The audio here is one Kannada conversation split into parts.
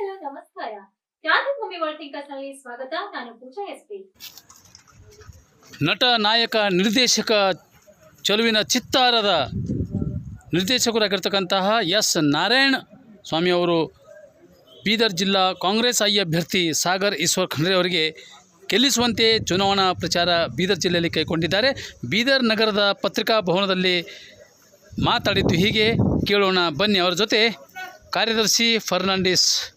ನಮಸ್ಕಾರ. ವರ್ಲ್ಡ್ ಟಿಂಕರ್ಸ್ನಲ್ಲಿ ಸ್ವಾಗತ. ನಾನು ಪೂಜಾ ಎಸ್ಪಿ ನಟ, ನಾಯಕ, ನಿರ್ದೇಶಕ, ಚಲುವಿನ ಚಿತ್ತಾರದ ನಿರ್ದೇಶಕರಾಗಿರ್ತಕ್ಕಂತಹ ಎಸ್. ನಾರಾಯಣ್ ಸ್ವಾಮಿ ಅವರು ಬೀದರ್ ಜಿಲ್ಲಾ ಕಾಂಗ್ರೆಸ್ ಐ ಅಭ್ಯರ್ಥಿ ಸಾಗರ್ ಈಶ್ವರ್ ಖಂಡ್ರೆ ಅವರಿಗೆ ಗೆಲ್ಲಿಸುವಂತೆ ಚುನಾವಣಾ ಪ್ರಚಾರ ಬೀದರ್ ಜಿಲ್ಲೆಯಲ್ಲಿ ಕೈಗೊಂಡಿದ್ದಾರೆ. ಬೀದರ್ ನಗರದ ಪತ್ರಿಕಾ ಭವನದಲ್ಲಿ ಮಾತಾಡಿದ್ದು ಹೀಗೆ. ಕೇಳೋಣ ಬನ್ನಿ. ಅವರ ಜೊತೆ ಕಾರ್ಯದರ್ಶಿ ಫರ್ನಾಂಡಿಸ್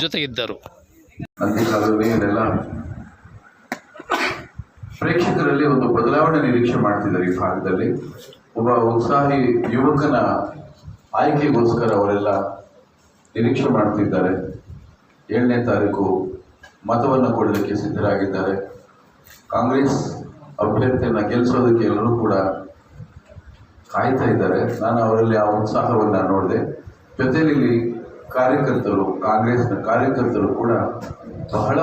ಜೊತೆಗಿದ್ದರು. ಪ್ರೇಕ್ಷಕರಲ್ಲಿ ಒಂದು ಬದಲಾವಣೆ ನಿರೀಕ್ಷೆ ಮಾಡ್ತಿದ್ದಾರೆ ಈ ಭಾಗದಲ್ಲಿ. ಒಬ್ಬ ಉತ್ಸಾಹಿ ಯುವಕನ ಆಯ್ಕೆಗೋಸ್ಕರ ಅವರೆಲ್ಲ ನಿರೀಕ್ಷೆ ಮಾಡ್ತಿದ್ದಾರೆ. ಏಳನೇ ತಾರೀಕು ಮತವನ್ನು ಕೊಡಲಿಕ್ಕೆ ಸಿದ್ಧರಾಗಿದ್ದಾರೆ. ಕಾಂಗ್ರೆಸ್ ಅಭ್ಯರ್ಥಿಯನ್ನ ಗೆಲ್ಲಿಸೋದಕ್ಕೆ ಎಲ್ಲರೂ ಕೂಡ ಕಾಯ್ತಾ ಇದ್ದಾರೆ. ನಾನು ಅವರಲ್ಲಿ ಆ ಉತ್ಸಾಹವನ್ನು ನೋಡಿದೆ. ಜೊತೆಲಿ ಇಲ್ಲಿ ಕಾರ್ಯಕರ್ತರು, ಕಾಂಗ್ರೆಸ್ನ ಕಾರ್ಯಕರ್ತರು ಕೂಡ ಬಹಳ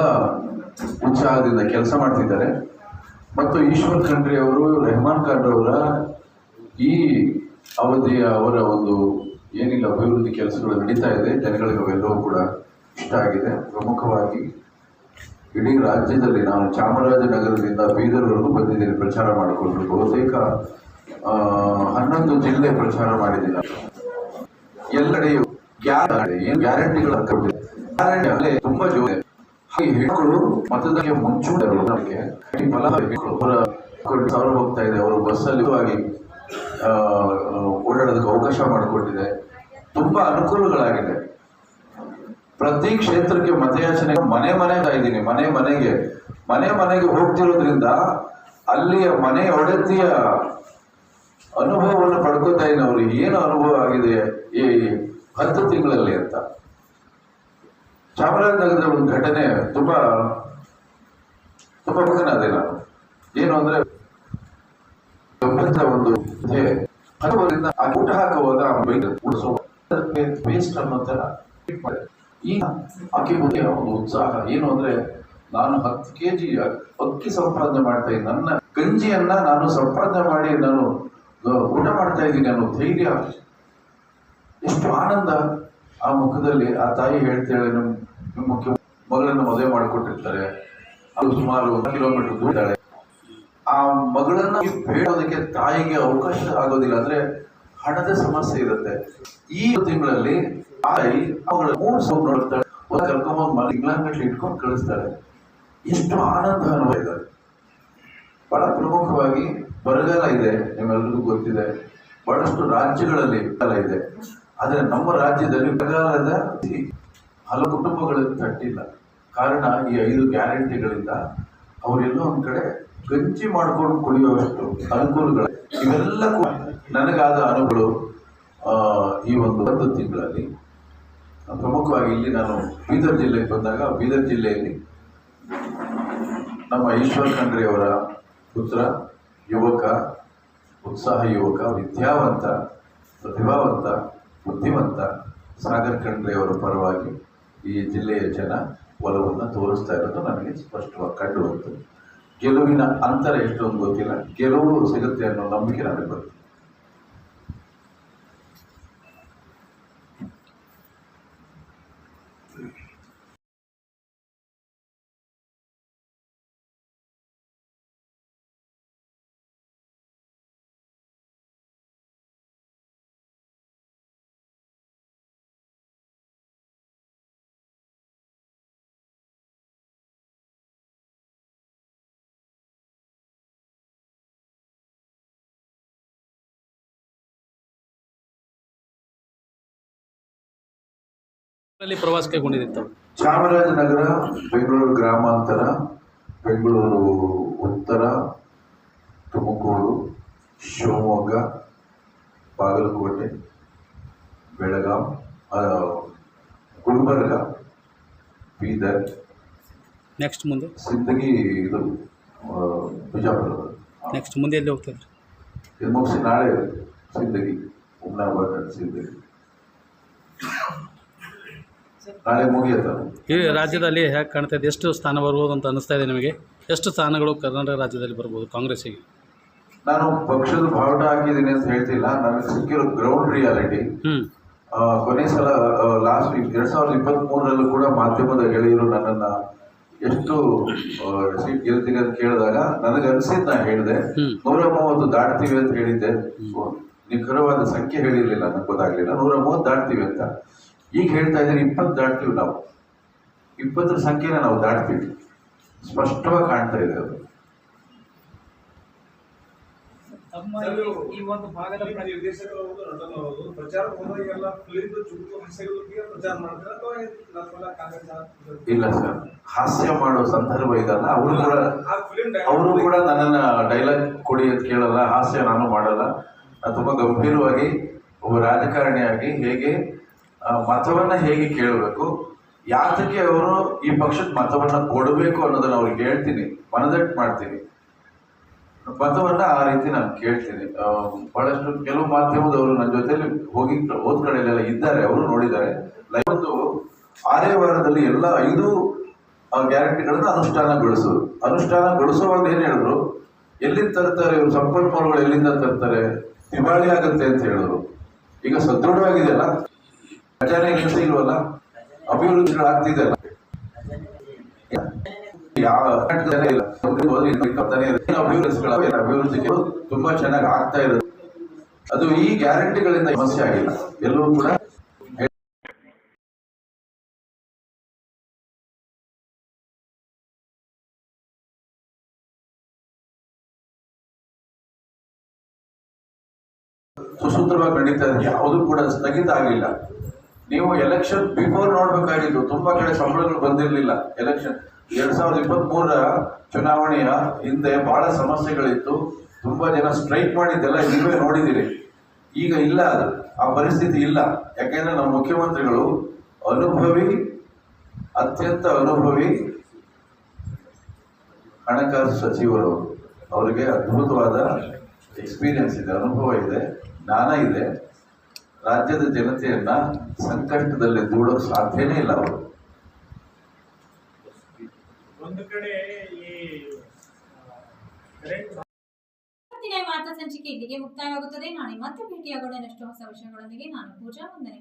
ಉತ್ಸಾಹದಿಂದ ಕೆಲಸ ಮಾಡ್ತಿದ್ದಾರೆ. ಮತ್ತು ಈಶ್ವರ್ ಖಂಡ್ರೆ ಅವರು, ರೆಹಮಾನ್ ಖಾನ್ ಅವರ ಈ ಅವಧಿಯ ಅವರ ಒಂದು ಏನಿಲ್ಲ ಅಭಿವೃದ್ಧಿ ಕೆಲಸಗಳು ನಡೀತಾ ಇದೆ. ಜನಗಳಿಗೆ ಅವೆಲ್ಲವೂ ಕೂಡ ಇಷ್ಟ ಆಗಿದೆ. ಪ್ರಮುಖವಾಗಿ ಇಡೀ ರಾಜ್ಯದಲ್ಲಿ ನಾನು ಚಾಮರಾಜನಗರದಿಂದ ಬೀದರ್ವರೆಗೂ ಬಂದಿದ್ದೇನೆ ಪ್ರಚಾರ ಮಾಡಿಕೊಂಡು. ಬಹುತೇಕ ಹನ್ನೊಂದು ಜಿಲ್ಲೆ ಪ್ರಚಾರ ಮಾಡಿದ್ದೀನಿ. ಎಲ್ಲೆಡೆಯೂ ಗ್ಯಾರಂಟಿಗಳು ಗ್ಯಾರಂಟಿ ತುಂಬಾ ಜೋರೆ. ಹಾಗೆ ಹೆಣ್ಣುಗಳು ಮತದಾನಕ್ಕೆ ಈ ಫಲ ಅವರ ಸಾವಿರ ಹೋಗ್ತಾ ಇದೆ, ಅವರು ಬಸ್ಸಲ್ಲಿ ಆಗಿ ಓಡಾಡೋದಕ್ಕೆ ಅವಕಾಶ ಮಾಡಿಕೊಟ್ಟಿದೆ. ತುಂಬಾ ಅನುಕೂಲಗಳಾಗಿದೆ. ಪ್ರತಿ ಕ್ಷೇತ್ರಕ್ಕೆ ಮತಯಾಚನೆ, ಮನೆ ಮನೆಗೆ ಇದ್ದೀನಿ ಮನೆ ಮನೆಗೆ. ಮನೆ ಮನೆಗೆ ಹೋಗ್ತಿರೋದ್ರಿಂದ ಅಲ್ಲಿಯ ಮನೆ ಒಡೆತಿಯ ಅನುಭವವನ್ನು ಪಡ್ಕೋತಾ ಇದ್ದೀನಿ ಅವ್ರಿಗೆ ಏನು ಅನುಭವ ಆಗಿದೆ? ಈ ಹತ್ತು ತಿಂಗಳಲ್ಲಿ ಅಂತ. ಚಾಮರಾಜನಗರದ ಒಂದು ಘಟನೆ ತುಂಬಾ ತುಂಬಾ ಅದೇ ನಾನು ಏನು ಅಂದ್ರೆ ಒಂದು. ಹಲವರಿಂದ ಆ ಊಟ ಹಾಕುವಾಗ ವೇಸ್ಟ್ ಅನ್ನೋ ತರ ಈ ಅಕ್ಕಿ ಬಗ್ಗೆ ಒಂದು ಉತ್ಸಾಹ ಏನು ಅಂದ್ರೆ, ನಾನು ಹತ್ತು ಕೆ ಜಿ ಅಕ್ಕಿ ಸಂಪಾದನೆ ಮಾಡ್ತಾ ಇದ್ದೀನಿ ನನ್ನ ಗಂಜಿಯನ್ನ ನಾನು ಸಂಪಾದನೆ ಮಾಡಿ ನಾನು ಊಟ ಮಾಡ್ತಾ ಇದ್ದೀನಿ ಅನ್ನೋ ಧೈರ್ಯ. ಎಷ್ಟು ಆನಂದ ಆ ಮುಖದಲ್ಲಿ ಆ ತಾಯಿ ಹೇಳ್ತೇಳೆ ನಮ್ಮ ನಮ್ಮ ಮುಖ್ಯ ಮಗಳನ್ನು ಮದುವೆ ಮಾಡಿಕೊಟ್ಟಿರ್ತಾರೆ. ಅದು ಸುಮಾರು ಕಿಲೋಮೀಟರ್ ದೂರ ಇದ್ದಾಳೆ. ಆ ಮಗಳನ್ನ ಬೇಡೋದಕ್ಕೆ ತಾಯಿಗೆ ಅವಕಾಶ ಆಗೋದಿಲ್ಲ. ಅಂದ್ರೆ ಹಣದ ಸಮಸ್ಯೆ ಇರುತ್ತೆ. ಈ ತಿಂಗಳಲ್ಲಿ ತಾಯಿ ಅವಳ ಮೂರು ಸಾವಿರ ನೋಡ್ತಾಳೆ. ಒಂದು ಕರ್ಕೊಂಬಂದು ಮನೆ ಇಂಗ್ಲೆಂಡ್ ಇಟ್ಕೊಂಡು ಕಳಿಸ್ತಾಳೆ. ಎಷ್ಟು ಆನಂದ ಅನುಭವ ಇದ್ದಾರೆ ಬಹಳ ಪ್ರಮುಖವಾಗಿ ಬರಗಾಲ ಇದೆ ನಿಮ್ಮೆಲ್ಲರಿಗೂ ಗೊತ್ತಿದೆ. ಬಹಳಷ್ಟು ರಾಜ್ಯಗಳಲ್ಲಿ ಬರಗಾಲ ಇದೆ. ಆದರೆ ನಮ್ಮ ರಾಜ್ಯದಲ್ಲಿ ಬರಗಾಲದ ಹಲವು ಕುಟುಂಬಗಳು ತಟ್ಟಿಲ್ಲ. ಕಾರಣ ಈ ಐದು ಗ್ಯಾರಂಟಿಗಳಿಂದ ಅವರೆಲ್ಲೋ ಒಂದ್ ಕಡೆ ಗಂಜಿ ಮಾಡಿಕೊಂಡು ಕುಡಿಯುವಷ್ಟು ಅನುಕೂಲಗಳು ಇವೆಲ್ಲ ನನಗಾದ ಅನುಗಳು ಈ ಒಂದು ಒಂದು ತಿಂಗಳಲ್ಲಿ. ಪ್ರಮುಖವಾಗಿ ಇಲ್ಲಿ ನಾನು ಬೀದರ್ ಜಿಲ್ಲೆಗೆ ಬಂದಾಗ ಬೀದರ್ ಜಿಲ್ಲೆಯಲ್ಲಿ ನಮ್ಮ ಈಶ್ವರ್ ಖಂಡ್ರೆಯವರ ಪುತ್ರ, ಯುವಕ, ಉತ್ಸಾಹ ಯುವಕ, ವಿದ್ಯಾವಂತ, ಪ್ರತಿಭಾವಂತ ಬುದ್ಧಿವಂತ ಸಾಗರ್ ಖಂಡ್ರೆ ಅವರ ಪರವಾಗಿ ಈ ಜಿಲ್ಲೆಯ ಜನ ಒಲವನ್ನು ತೋರಿಸ್ತಾ ಇರೋದು ನನಗೆ ಸ್ಪಷ್ಟವಾಗಿ ಕಂಡು ಬಂತು. ಗೆಲುವಿನ ಅಂತರ ಎಷ್ಟೊಂದು ಗೊತ್ತಿಲ್ಲ. ಗೆಲುವು ಸಿಗುತ್ತೆ ಅನ್ನೋ ನಂಬಿಕೆ ನನಗೆ ಬಂತು. ಪ್ರವಾಸ ಕೈಗೊಂಡಿದ್ದು ಚಾಮರಾಜನಗರ ಬೆಂಗಳೂರು ಗ್ರಾಮಾಂತರ ಬೆಂಗಳೂರು ಉತ್ತರ ತುಮಕೂರು ಶಿವಮೊಗ್ಗ ಬಾಗಲಕೋಟೆ ಬೆಳಗಾಂ ಗುಲ್ಬರ್ಗ ಬೀದರ್ ನೆಕ್ಸ್ಟ್ ಮುಂದೆ? ಸಿಂದಗಿ ಇದು ಬಿಜಾಪುರ ನೆಕ್ಸ್ಟ್ ಮುಂದೆ ಎಲ್ಲಿ ಹೋಗ್ತಾರೆ ಇದು ಮುಗಿಸಿ ನಾಳೆ ಸಿಂದಗಿ ಉಮ್ನಾಬಾದ್ ಸಿಂದಗಿ ನಾಳೆ ಈ ರಾಜ್ಯದಲ್ಲಿ ಹೇಗೆ ಕಾಣ್ತಾ ಇದೆ ಎಷ್ಟು ಸ್ಥಾನ ಬರ್ಬೋದು ಅಂತ ಅನಿಸ್ತಾ ಇದೆ ನಿಮಗೆ? ಎಷ್ಟು ಸ್ಥಾನಗಳು ಕರ್ನಾಟಕ ರಾಜ್ಯದಲ್ಲಿ ಬರ್ಬೋದು ಕಾಂಗ್ರೆಸ್ಸಿಗೆ? ನಾನು ಪಕ್ಷದ ಬಾವುಟ ಹಾಕಿದ್ದೀನಿ ಅಂತ ಹೇಳ್ತಿಲ್ಲ ನನಗೆ ಸಿಕ್ಕಿರೋ ಗ್ರೌಂಡ್ ರಿಯಾಲಿಟಿ ಕೊನೆ ಸಲ ಲಾಸ್ಟ್ ಎರಡ್ ಸಾವಿರದ ಇಪ್ಪತ್ತ್ ಮೂರರಲ್ಲೂ ಕೂಡ ಮಾಧ್ಯಮದ ಗೆಳೆಯರು ನನ್ನನ್ನ ಎಷ್ಟು ಸೀಟ್ ಗೆಲ್ತೀನಿ ಅಂತ ಕೇಳಿದಾಗ ನನಗೆ ಅನ್ಸಿದ್ ನಾನು ಹೇಳಿದೆ. ನೂರ ಮೂವತ್ತು ದಾಟ್ತೀವಿ ಅಂತ ಹೇಳಿದ್ದೆ. ನಿಖರವಾದ ಸಂಖ್ಯೆ ಹೇಳಿರಲಿಲ್ಲ ನನಗೆ ಗೊತ್ತಾಗಲಿಲ್ಲ. ನೂರ ಮೂವತ್ತು ದಾಟ್ತೀವಿ ಅಂತ. ಈಗ ಹೇಳ್ತಾ ಇದ್ದೀನಿ ಇಪ್ಪತ್ತು ದಾಟ್ತೀವಿ ನಾವು. ಇಪ್ಪತ್ತರ ಸಂಖ್ಯೆನ ನಾವು ದಾಟ್ತೀವಿ. ಸ್ಪಷ್ಟವಾಗಿ ಕಾಣ್ತಾ ಇದೆ ಅದು. ಇಲ್ಲ ಸರ್ ಹಾಸ್ಯ ಮಾಡೋ ಸಂದರ್ಭ ಇದಲ್ಲ. ಅವರು ಕೂಡ ಅವರು ಕೂಡ ನನ್ನನ್ನ ಡೈಲಾಗ್ ಕೊಡಿ ಅಂತ ಕೇಳಲ್ಲ ಹಾಸ್ಯ ನಾನು ಮಾಡಲ್ಲ. ನಾನು ತುಂಬಾ ಗಂಭೀರವಾಗಿ ಒಬ್ಬ ರಾಜಕಾರಣಿಯಾಗಿ ಹೇಗೆ ಮತವನ್ನ ಹೇಗೆ ಕೇಳಬೇಕು? ಯಾತಕ್ಕೆ ಅವರು ಈ ಪಕ್ಷದ ಮತವನ್ನ ಕೊಡಬೇಕು ಅನ್ನೋದನ್ನ ಅವ್ರಿಗೆ ಹೇಳ್ತೀನಿ, ಮನದಟ್ಟು ಮಾಡ್ತೀನಿ. ಮತವನ್ನ ಆ ರೀತಿ ನಾನು ಕೇಳ್ತೀನಿ. ಬಹಳಷ್ಟು ಕೆಲವು ಮಾಧ್ಯಮದವರು ನನ್ನ ಜೊತೆಲಿ ಹೋಗಿ ಹೋದ ಕಡೆಯಲ್ಲೆಲ್ಲ ಇದ್ದಾರೆ, ಅವರು ನೋಡಿದ್ದಾರೆ. ಒಂದು ಆರೇ ವಾರದಲ್ಲಿ ಎಲ್ಲ ಐದು ಗ್ಯಾರಂಟಿಗಳನ್ನು ಗ್ಯಾರಂಟಿಗಳನ್ನ ಅನುಷ್ಠಾನಗೊಳಿಸೋದು ಅನುಷ್ಠಾನಗೊಳಿಸುವಾಗ ಏನು ಹೇಳಿದ್ರು? ಎಲ್ಲಿಂದ ತರ್ತಾರೆ ಇವರು? ಸಂಪನ್ಮೂಲಗಳು ಎಲ್ಲಿಂದ ತರ್ತಾರೆ? ದಿವಾಳಿ ಆಗುತ್ತೆ ಅಂತ ಹೇಳಿದ್ರು. ಈಗ ಸದೃಢವಾಗಿದೆಯಲ್ಲ? ಖಜಾನೆ ಕೆಲಸ ಇಲ್ವಲ್ಲ? ಅಭಿವೃದ್ಧಿಗಳು ಆಗ್ತಿದೆಯಲ್ಲ ಯಾವ ಇಲ್ಲ. ಅಭಿವೃದ್ಧಿಗಳು ಅಭಿವೃದ್ಧಿ ತುಂಬಾ ಚೆನ್ನಾಗಿ ಆಗ್ತಾ ಇರೋದು ಅದು ಈ ಗ್ಯಾರಂಟಿಗಳಿಂದ ಸಮಸ್ಯೆ ಆಗಿಲ್ಲ. ಎಲ್ಲರೂ ಕೂಡ ಸುಸೂತ್ರವಾಗಿ ನಡೀತಾ ಇದೆ ಯಾವುದೂ ಕೂಡ ಸ್ಥಗಿತ ಆಗಿಲ್ಲ. ನೀವು ಎಲೆಕ್ಷನ್ ಬಿಫೋರ್ ನೋಡ್ಬೇಕಾಗಿತ್ತು. ತುಂಬಾ ಕಡೆ ಸಂಬಳಗಳು ಬಂದಿರಲಿಲ್ಲ. ಎಲೆಕ್ಷನ್ ಎರಡ್ ಸಾವಿರದ ಇಪ್ಪತ್ತ್ ಮೂರರ ಚುನಾವಣೆಯ ಹಿಂದೆ ಬಹಳ ಸಮಸ್ಯೆಗಳಿತ್ತು. ತುಂಬಾ ಜನ ಸ್ಟ್ರೈಕ್ ಮಾಡಿದ್ದೆಲ್ಲ ನೀವೇ ನೋಡಿದಿರಿ. ಈಗ ಇಲ್ಲ ಅದು. ಆ ಪರಿಸ್ಥಿತಿ ಇಲ್ಲ. ಯಾಕೆಂದ್ರೆ ನಮ್ಮ ಮುಖ್ಯಮಂತ್ರಿಗಳು ಅನುಭವಿ, ಅತ್ಯಂತ ಅನುಭವಿ ಹಣಕಾಸು ಸಚಿವರು. ಅವರಿಗೆ ಅದ್ಭುತವಾದ ಎಕ್ಸ್ಪೀರಿಯನ್ಸ್ ಇದೆ, ಅನುಭವ ಇದೆ, ಜ್ಞಾನ ಇದೆ. ರಾಜ್ಯದ ಜನತೆಯನ್ನ ಸಂಕಷ್ಟದಲ್ಲಿ ದೂಡೋಕೆ ಸಾಧ್ಯನೇ ಇಲ್ಲ ಅವರು. ಒಂದು ಕಡೆ ಈ ವಾರ್ತಾ ಸಂಚಿಕೆ ಇಲ್ಲಿಗೆ ಮುಕ್ತಾಯವಾಗುತ್ತದೆ. ನಾಳೆ ಮತ್ತೆ ಭೇಟಿಯಾಗೋಣ. ಇನ್ನಷ್ಟು ಹೊಸ ವಿಷಯಗಳೊಂದಿಗೆ ನಾನು ಪೂಜಾ ವಂದನೆಗಳು.